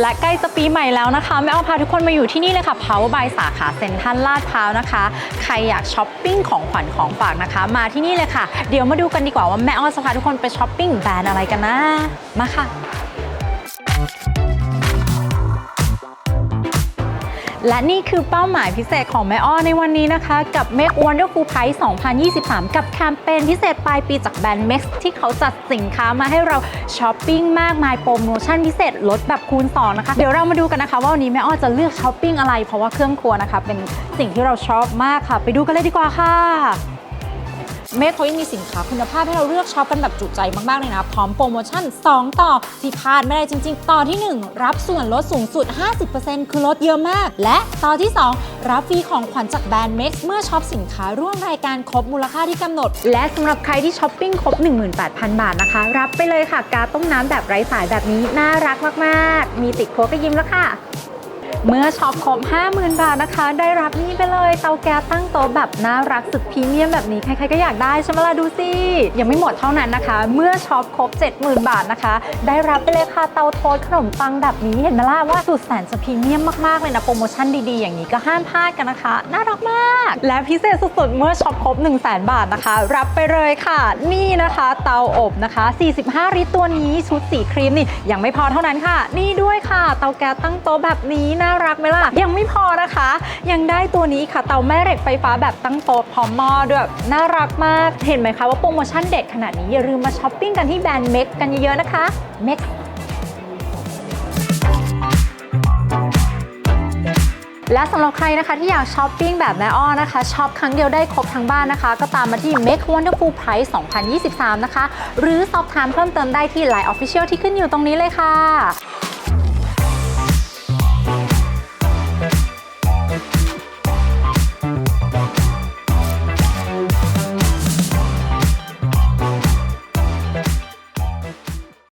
และใกล้จะปีใหม่แล้วนะคะแม่เอ้อพาทุกคนมาอยู่ที่นี่เลยค่ะ Power by สาขาเซ็นทรัลลาดพร้าวนะคะ ใครอยากช้อปปิ้งของขวัญของฝากนะคะ มาที่นี่เลยค่ะ เดี๋ยวมาดูกันดีกว่าว่าแม่อ้อจะพาทุกคนไปช้อปปิ้งแบรนด์อะไรกันนะ มาค่ะ และนี่คือเป้าหมายพิเศษของแม่อ้อในวันนี้นะคะ กับ Make Wonderful Price 2023 กับแคมเปญพิเศษปลายปีจากแบรนด์ Max ที่เขาจัดสินค้ามาให้เราช้อปปิ้งมากมายโปรโมชั่นพิเศษลดแบบคูณ2นะคะ เดี๋ยวเรามาดูกันนะคะ ว่าวันนี้แม่อ้อจะเลือกช้อปปิ้งอะไร เพราะว่าเครื่องครัวนะคะ เป็นสิ่งที่เราชอบมากค่ะ ไปดูกันเลยดีกว่าค่ะ เมคเขายังมีสินค้าคุณภาพให้เราเลือกช็อปกันแบบจุใจมากๆเลยนะ พร้อมโปรโมชั่น 2 ต่อที่พลาดไม่ได้จริง ๆ ต่อที่ 1 รับส่วนลดสูงสุด 50%คือลดเยอะมาก และต่อที่ 2 รับฟรีของขวัญจากแบรนด์ Max เมื่อช็อปสินค้าร่วมรายการครบมูลค่าที่กำหนด และสำหรับใครที่ช้อปปิ้งครบ 18,000 บาทนะคะ รับไปเลยค่ะการต้มน้ำแบบไร้สายแบบนี้น่ารักมากๆ มีติดโค้ดก็ยิ้มแล้วค่ะ เมื่อช็อปครบ 50,000 บาทนะคะ ได้รับนี่ไปเลยเตาแก๊สตั้งโต๊ะแบบน่ารักสุดพรีเมียมแบบนี้ใครๆก็อยากได้ใช่ไหมล่ะดูสิยังไม่หมดเท่านั้นนะคะ เมื่อช็อปครบ 70,000 บาทนะคะ ได้รับไปเลยค่ะเตาโทษขนมปังแบบนี้เห็นไหมล่ะว่าสุดแสนจะพรีเมียมมากๆเลยนะโปรโมชั่นดีๆ อย่างนี้ก็ห้ามพลาดกันนะคะ น่ารักมาก และพิเศษสุดๆเมื่อช็อปครบ 1 0 0 0 0แบาทนะคะ รับไปเลยค่ะ นี่นะคะ เตาอบนะคะ 45 ลิตรตัวนี้ชุดสีครีมนี่ยังไม่พอเท่านั้นค่ะ นี่ด้วยค่ะ เตาแก๊สตั้งโต๊ะแบบนี้น่ารักไหมล่ะ ยังไม่พอนะคะ ยังได้ตัวนี้ค่ะ เตาแม่เหล็กไฟฟ้าแบบตั้งโต๊ะพร้อมหม้อด้วยน่ารักมากเห็นไหมคะว่าโปรโมชั่นเด็ดขนาดนี้อย่าลืมมาช้อปปิ้งกันที่แบรนด์เม็กกันเยอะๆนะคะเม็กและสำหรับใครนะคะที่อยากช้อปปิ้งแบบแม่อ้อนะคะช็อปครั้งเดียวได้ครบทั้งบ้านนะคะ ก็ตามมาที่ Make Wonderful Price 2023 นะคะ หรือสอบถามเพิ่มเติมได้ที่ Line Official ที่ขึ้นอยู่ตรงนี้เลยค่ะ